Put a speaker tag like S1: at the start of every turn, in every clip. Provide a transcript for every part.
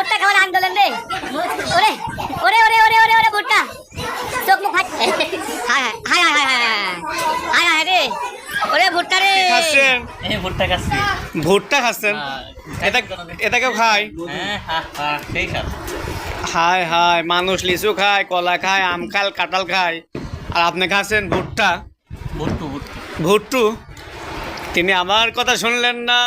S1: ভুট্টা খাওয়ার আন্দোলন রে। ওরে ওরে ওরে ওরে ওরে ওরে ভুট্টা। চোখ মুখ হাই হাই হাই হাই হাই হাই হাই রে। ওরে ভুট্টা রে।
S2: খাচ্ছেন
S3: এই ভুট্টা খাচ্ছি।
S2: ভুট্টা খাচ্ছেন এটা এটা কেউ খায়?
S3: হ্যাঁ হ্যাঁ হ্যাঁ সেই
S2: হায় হায় মানুষ লিচু খায় কলা খায় আম খাল কাঁঠাল খায়। আর আপনি খাচ্ছেন ভুট্টা?
S3: ভুট্টু ভুট্টু।
S2: ভুট্টু? তিনি আমার কথা শুনলেন না।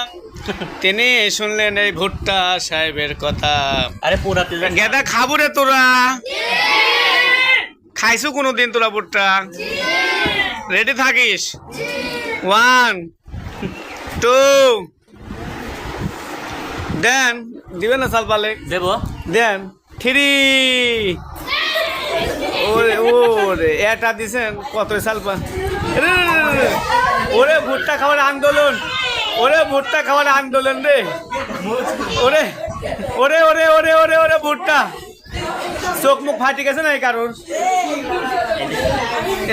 S2: তিনি শুনলেন এই ভুট্টা সাহেবের কথা
S3: আরে পুরাতে যে
S2: গেদা খাব রে তোরা খাইছো কোনোদিন তোরা ভুট্টা রেডি থাকিস ওয়ান টু দেন দিবেন না সাল পালে
S3: দেবো
S2: দেন থ্রি ওরে ওরে এটা দিছেন কত সাল পা। ওরে ভুট্টা খাওয়ার আন্দোলন ওরে ভুট্টা খাওয়ার আন্দোলন রে। ওরে ওরে ওরে ওরে ওরে ওরে ভুট্টা। চোখ মুখ ফাটি গেছে না এই কারণ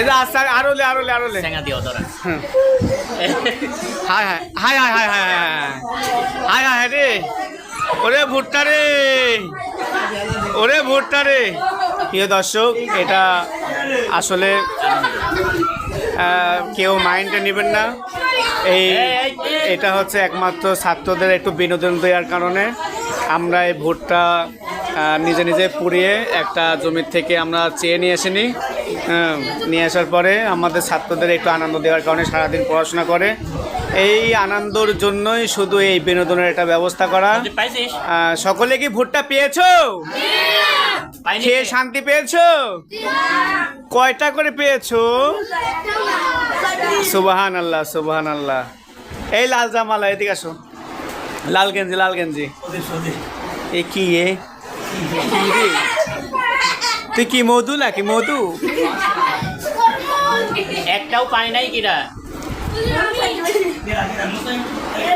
S2: এটা আস্তে আরও লে আরও লে আরও লে।
S3: ঠেঙা দিও তোরা
S2: হায় হায় হায় হায় হায় হায় হায় হায়। হায় রে। ওরে ভুট্টা রে। ওরে ভুট্টা রে। প্রিয় দর্শক এটা আসলে কেউ মাইন্ডে নেবেন না। এই এটা হচ্ছে একমাত্র ছাত্রদের একটু বিনোদন দেওয়ার কারণে আমরা এই ভোটটা নিজে নিজে পুড়িয়ে একটা জমির থেকে আমরা চেয়ে নিয়ে আসিনি। হ্যাঁ, নিয়ে আসার পরে আমাদের ছাত্রদের একটু আনন্দ দেওয়ার কারণে সারাদিন পড়াশোনা করে। এই আনন্দর জন্যই শুধু এই বিনোদনের একটা ব্যবস্থা করা। সকলে কি ভোটটা পেয়েছ? খেয়ে শান্তি পেয়েছ? কয়টা করে পেয়েছ? সুবাহান আল্লাহ সুবাহান আল্লাহ এই লাল জামালা, এদিকে আসো লাল গেঞ্জি লাল গেঞ্জি। এ কি এ? তুই কি মধু নাকি মধু?
S3: একটাও পাই নাই কিরা